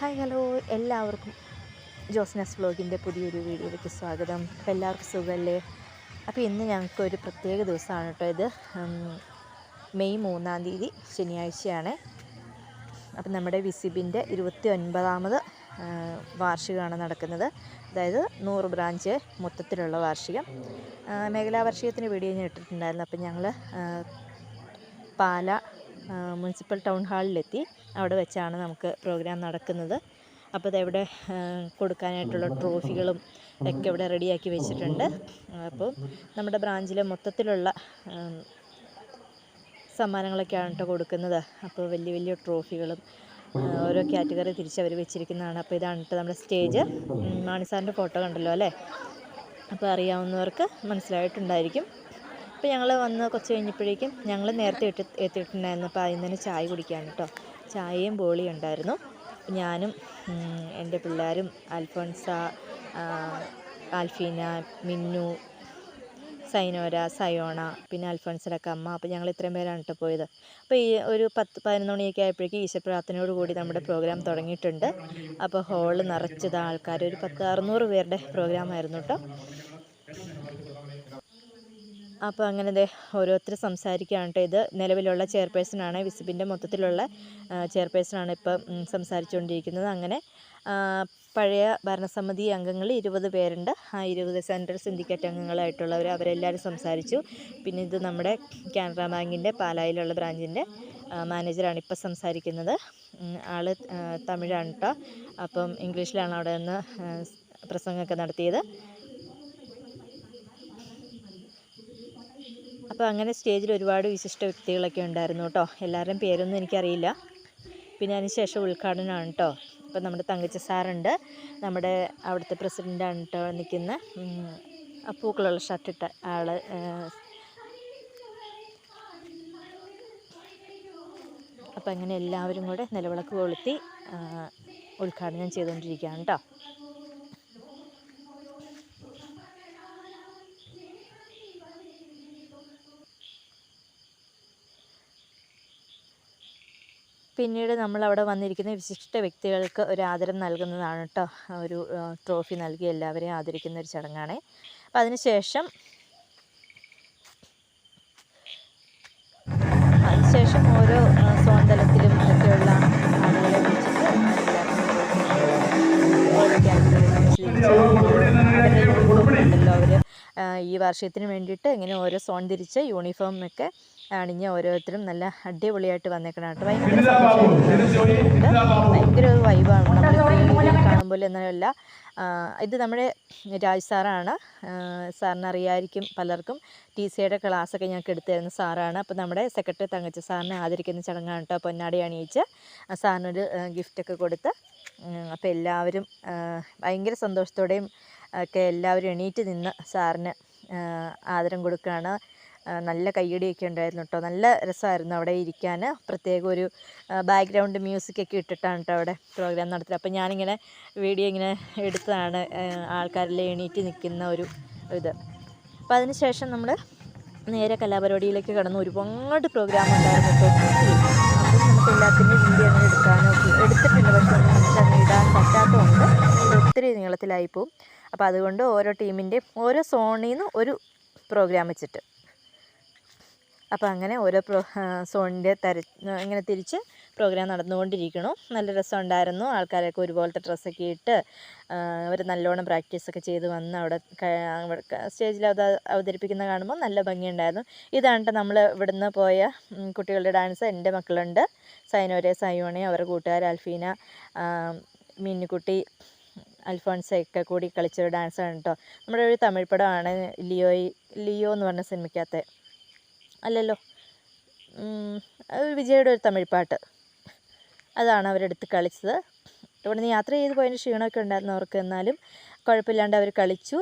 Hi hello എല്ലാവർക്കും ജോസ്നസ് വ്ലോഗിന്റെ പുതിയൊരു വീഡിയോയിലേക്ക് സ്വാഗതം. അപ്പോൾ എല്ലാവർക്കും സുഖമല്ലേ? അപ്പോൾ ഇന്ന് ഞങ്ങൾക്ക് ഒരു പ്രത്യേക ദിവസമാണ് കേട്ടോ ഇത്. മെയ് മൂന്നാം തീയതി ശനിയാഴ്ചയാണ്. അപ്പം നമ്മുടെ വിസിബിന്റെ ഇരുപത്തി ഒൻപതാമത് വാർഷികമാണ് നടക്കുന്നത്. അതായത് നൂറ് ബ്രാഞ്ച് മൊത്തത്തിലുള്ള വാർഷികം. മേഖലാ വാർഷികത്തിന് വീഡിയോ ഞാൻ ഇട്ടിട്ടുണ്ടായിരുന്നു. അപ്പം ഞങ്ങൾ പാല മുനിസിപ്പൽ ടൗൺ ഹാളിലെത്തി. അവിടെ വെച്ചാണ് നമുക്ക് പ്രോഗ്രാം നടക്കുന്നത്. അപ്പോൾ ഇതെവിടെ കൊടുക്കാനായിട്ടുള്ള ട്രോഫികളും ഒക്കെ ഇവിടെ റെഡിയാക്കി വെച്ചിട്ടുണ്ട്. അപ്പോൾ നമ്മുടെ ബ്രാഞ്ചിലെ മൊത്തത്തിലുള്ള സമ്മാനങ്ങളൊക്കെയാണ് കേട്ടോ കൊടുക്കുന്നത്. അപ്പോൾ വലിയ വലിയ ട്രോഫികളും ഓരോ കാറ്റഗറി തിരിച്ച് അവർ വെച്ചിരിക്കുന്നതാണ്. അപ്പോൾ ഇതാണ് കേട്ടോ നമ്മുടെ സ്റ്റേജ്. മാണിസാറിന്റെ ഫോട്ടോ കണ്ടല്ലോ അല്ലേ? അപ്പോൾ അറിയാവുന്നവർക്ക് മനസ്സിലായിട്ടുണ്ടായിരിക്കും. അപ്പോൾ ഞങ്ങൾ വന്ന് കുറച്ച് കഴിഞ്ഞപ്പോഴേക്കും ഞങ്ങൾ നേരത്തെ ഇട്ട് എത്തിയിട്ടുണ്ടായിരുന്നു. അപ്പോൾ അതിന് തന്നെ ചായ കുടിക്കാൻ കേട്ടോ. ചായയും ബോളിയും ഉണ്ടായിരുന്നു. ഞാനും എന്റെ പിള്ളേരും അൽഫോൻസ ആൽഫീന മിന്നു സൈനോര സയോണ പിന്നെ അൽഫോൻസിലൊക്കെ അമ്മ. അപ്പോൾ ഞങ്ങൾ ഇത്രയും പേരാണ് കേട്ടോ പോയത്. അപ്പോൾ ഈ ഒരു പത്ത് പതിനൊന്ന് മണിയൊക്കെ ആയപ്പോഴേക്കും ഈശപ്രാർത്ഥനയോട് കൂടി നമ്മുടെ പ്രോഗ്രാം തുടങ്ങിയിട്ടുണ്ട്. അപ്പോൾ ഹോൾ നിറച്ചത് ആൾക്കാർ ഒരു പത്ത് അറുന്നൂറ് പേരുടെ പ്രോഗ്രാം ആയിരുന്നു കേട്ടോ. അപ്പോൾ അങ്ങനെ ദേ ഓരോരുത്തർ സംസാരിക്കുകയാണ് കേട്ടോ ഇത് നിലവിലുള്ള ചെയർപേഴ്സണാണ് വിസിബിന്റെ മൊത്തത്തിലുള്ള ചെയർപേഴ്സണാണ് ഇപ്പം സംസാരിച്ചുകൊണ്ടിരിക്കുന്നത്. അങ്ങനെ പഴയ ഭരണസമിതി അംഗങ്ങൾ ഇരുപത് പേരുണ്ട്. ആ ഇരുപത് സെൻട്രൽ സിൻഡിക്കേറ്റ് അംഗങ്ങളായിട്ടുള്ളവർ അവരെല്ലാവരും സംസാരിച്ചു. പിന്നെ ഇത് നമ്മുടെ കാനറ ബാങ്കിന്റെ പാലായിലുള്ള ബ്രാഞ്ചിന്റെ മാനേജറാണ് ഇപ്പോൾ സംസാരിക്കുന്നത്. ആൾ തമിഴാണ് കേട്ടോ. അപ്പം ഇംഗ്ലീഷിലാണ് അവിടെ നിന്ന് പ്രസംഗമൊക്കെ നടത്തിയത്. അപ്പോൾ അങ്ങനെ സ്റ്റേജിൽ ഒരുപാട് വിശിഷ്ട വ്യക്തികളൊക്കെ ഉണ്ടായിരുന്നു കേട്ടോ. എല്ലാവരുടെയും പേരൊന്നും എനിക്കറിയില്ല. പിന്നെ അതിന് ശേഷം ഉദ്ഘാടനമാണ് കേട്ടോ. അപ്പോൾ നമ്മുടെ തങ്കച്ച സാറുണ്ട്. നമ്മുടെ അവിടുത്തെ പ്രസിഡന്റാണ് കേട്ടോ നിൽക്കുന്ന. പൂക്കളുള്ള ഷർട്ടിട്ട ആൾ അപ്പോൾ അങ്ങനെ എല്ലാവരും കൂടെ നിലവിളക്ക് കൊളുത്തി ഉദ്ഘാടനം ചെയ്തുകൊണ്ടിരിക്കുകയാണ് കേട്ടോ. പിന്നീട് നമ്മൾ അവിടെ വന്നിരിക്കുന്ന വിശിഷ്ട വ്യക്തികൾക്ക് ഒരു ആദരം നൽകുന്നതാണ് കേട്ടോ ഒരു ട്രോഫി നൽകി എല്ലാവരെയും ആദരിക്കുന്ന ഒരു ചടങ്ങാണ്. അപ്പം അതിനുശേഷം അതിനുശേഷം ഓരോ സോൺ ഈ വർഷത്തിന് വേണ്ടിയിട്ട് ഇങ്ങനെ ഓരോ സോൺ തിരിച്ച് യൂണിഫോം ഒക്കെ അണിഞ്ഞ് ഓരോരുത്തരും നല്ല അടിപൊളിയായിട്ട് വന്നേക്കണം കേട്ടോ. ഭയങ്കര ഭയങ്കര ഒരു വൈബാണ് നമ്മൾ കാണുമ്പോൾ എന്നല്ല ഇത് നമ്മുടെ രാജ് സാറാണ്. സാറിന് അറിയായിരിക്കും പലർക്കും. ടി സിയുടെ ക്ലാസ്സൊക്കെ ഞങ്ങൾക്ക് എടുത്തു തരുന്ന സാറാണ്. അപ്പോൾ നമ്മുടെ സെക്രട്ടറി തങ്കച്ച സാറിനെ ആദരിക്കുന്ന ചടങ്ങാണ് കേട്ടോ. പൊന്നാടി അണിയിച്ച്. ആ സാറിനൊരു ഗിഫ്റ്റൊക്കെ കൊടുത്ത്. അപ്പോൾ എല്ലാവരും ഭയങ്കര സന്തോഷത്തോടെയും ഒക്കെ എല്ലാവരും എണീറ്റ് നിന്ന് സാറിന് ആദരം കൊടുക്കുകയാണ് നല്ല കയ്യടിയൊക്കെ ഉണ്ടായിരുന്നു കേട്ടോ നല്ല രസമായിരുന്നു അവിടെ ഇരിക്കാൻ. പ്രത്യേക ഒരു ബാക്ക്ഗ്രൗണ്ട് മ്യൂസിക് ഒക്കെ ഇട്ടിട്ടാണ് കേട്ടോ അവിടെ പ്രോഗ്രാം നടത്തുക അപ്പോൾ ഞാനിങ്ങനെ വീഡിയോ ഇങ്ങനെ എടുത്തതാണ് ആൾക്കാരിൽ എണീറ്റ് നിൽക്കുന്ന ഒരു ഇത്. അപ്പോൾ അതിന് ശേഷം നമ്മൾ നേരെ കലാപരിപാടിയിലേക്ക് കടന്നു ഒരുപാട് പ്രോഗ്രാം ഉണ്ടായിരുന്നു കേട്ടോ അപ്പം നമുക്ക് എല്ലാത്തിന്റെയും വീഡിയോ അങ്ങനെ എടുക്കാനോ എടുത്തിട്ടുണ്ട്. പക്ഷേ നമുക്ക് ഇടാൻ പറ്റാത്തതുകൊണ്ട് ഒത്തിരി നീളത്തിലായി പോകും അപ്പോൾ അതുകൊണ്ട് ഓരോ ടീമിന്റെയും ഓരോ സോണിൽ നിന്ന് ഒരു പ്രോഗ്രാം വെച്ചിട്ട്. അപ്പോൾ അങ്ങനെ ഓരോ പ്രോ സോണിന്റെ തര ഇങ്ങനെ തിരിച്ച് പ്രോഗ്രാം നടന്നുകൊണ്ടിരിക്കണു. നല്ല രസമുണ്ടായിരുന്നു. ആൾക്കാരൊക്കെ ഒരുപോലത്തെ ഡ്രസ്സൊക്കെ ഇട്ട് അവർ നല്ലോണം പ്രാക്ടീസൊക്കെ ചെയ്ത് വന്ന് അവിടെ സ്റ്റേജിൽ അത് അവതരിപ്പിക്കുന്ന കാണുമ്പോൾ നല്ല ഭംഗിയുണ്ടായിരുന്നു. ഇതാണ് നമ്മൾ ഇവിടുന്ന് പോയ കുട്ടികളുടെ ഡാൻസ് എന്റെ മക്കളുണ്ട്. സൈനോരെ സയോണെ അവരുടെ കൂട്ടുകാർ അൽഫീന മിന്നുകുട്ടി അൽഫോൺസയൊക്കെ കൂടി കളിച്ചൊരു ഡാൻസാണ് കേട്ടോ. നമ്മുടെ ഒരു തമിഴ് പടമാണ് ലിയോയ് ലിയോ എന്ന് പറഞ്ഞ സിനിമയ്ക്കകത്തെ. അല്ലല്ലോ. അത് വിജയുടെ ഒരു തമിഴ് പാട്ട്. അതാണ് അവരെടുത്ത് കളിച്ചത്. ഇവിടെ നിന്ന് യാത്ര ചെയ്ത് പോയതിന് ക്ഷീണമൊക്കെ ഉണ്ടായിരുന്നു അവർക്ക് എന്നാലും. കുഴപ്പമില്ലാണ്ട് അവർ കളിച്ചു.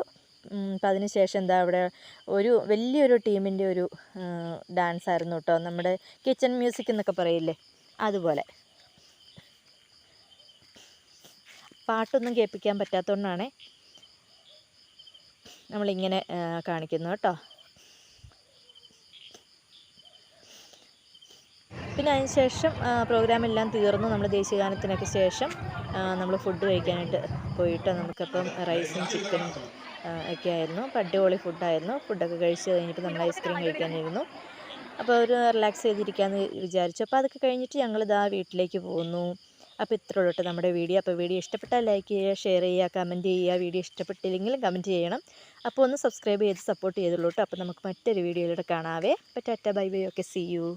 അപ്പം അതിന് ശേഷം എന്താ അവിടെ ഒരു വലിയൊരു ടീമിന്റെ ഒരു ഡാൻസ് ആയിരുന്നു കേട്ടോ. നമ്മുടെ കിച്ചൺ മ്യൂസിക് എന്നൊക്കെ പറയില്ലേ? അതുപോലെ. പാട്ടൊന്നും കേൾപ്പിക്കാൻ പറ്റാത്തതുകൊണ്ടാണ് നമ്മളിങ്ങനെ കാണിക്കുന്നത് കാണിക്കുന്നു കേട്ടോ. പിന്നെ അതിന് ശേഷം പ്രോഗ്രാം എല്ലാം തീർന്നു നമ്മൾ ദേശീയഗാനത്തിനൊക്കെ ശേഷം നമ്മൾ ഫുഡ് കഴിക്കാനായിട്ട് പോയിട്ട് നമുക്കപ്പം റൈസും ചിക്കനും ഒക്കെ ആയിരുന്നു. അപ്പം അടിപൊളി ഫുഡായിരുന്നു ഫുഡൊക്കെ കഴിച്ച് കഴിഞ്ഞിട്ട് നമ്മൾ ഐസ്ക്രീം കഴിക്കാനിരുന്നു. അപ്പോൾ ഒരു റിലാക്സ് ചെയ്തിരിക്കാമെന്ന് വിചാരിച്ചു. അപ്പോൾ അതൊക്കെ കഴിഞ്ഞിട്ട് ഞങ്ങൾ ഇതാ വീട്ടിലേക്ക് പോകുന്നു. അപ്പോൾ ഇത്രയേ ഉള്ളൂ കേട്ടോ നമ്മുടെ വീഡിയോ. അപ്പോൾ വീഡിയോ ഇഷ്ടപ്പെട്ടാൽ ലൈക്ക് ചെയ്യുക ഷെയർ ചെയ്യുക കമന്റ് ചെയ്യുക. വീഡിയോ ഇഷ്ടപ്പെട്ടില്ലെങ്കിലും കമന്റ് ചെയ്യണം. അപ്പോൾ ഒന്ന് സബ്സ്ക്രൈബ് ചെയ്ത് സപ്പോർട്ട് ചെയ്തുള്ളൂ കേട്ടോ അപ്പോൾ നമുക്ക് മറ്റൊരു വീഡിയോയിലൂടെ കാണാവേ. അപ്പോൾ tata bye bye okay see you